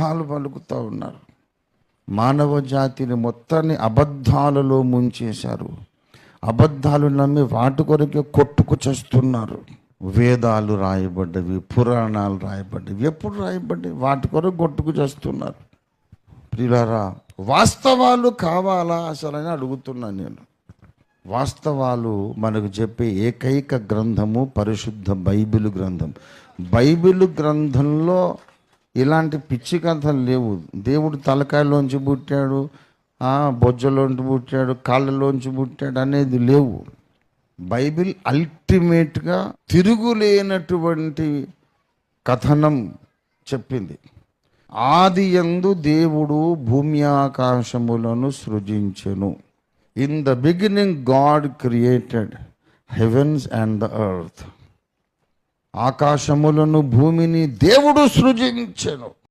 అబద్ధాలు పలుకుతూ ఉన్నారు. మానవ జాతిని మొత్తాన్ని అబద్ధాలలో ముంచేశారు. అబద్ధాలు నమ్మి వాటి కొరకే కొట్టుకు చేస్తున్నారు. వేదాలు రాయబడ్డవి పురాణాలు రాయబడ్డవి ఎప్పుడు రాయబడ్డవి? వాటి కొరకు కొట్టుకు చేస్తున్నారు. ప్రియులారా వాస్తవాలు కావాలా అసలు అని అడుగుతున్నాను నేను. వాస్తవాలు మనకు చెప్పే ఏకైక గ్రంథము పరిశుద్ధ బైబిల్ గ్రంథం. బైబిల్ గ్రంథంలో ఇలాంటి పిచ్చి కథలు లేవు. దేవుడు తలకాయలోంచి పుట్టాడు బొజ్జలోంచి పుట్టాడు కాళ్ళలోంచి పుట్టాడు అనేది లేవు. బైబిల్ అల్టిమేట్గా తిరుగులేనటువంటి కథనం చెప్పింది. ఆది యందు దేవుడు భూమి ఆకాశములను సృజించెను. In the beginning God created heavens and the earth ఆకాశములను భూమిని దేవుడు సృజించెను.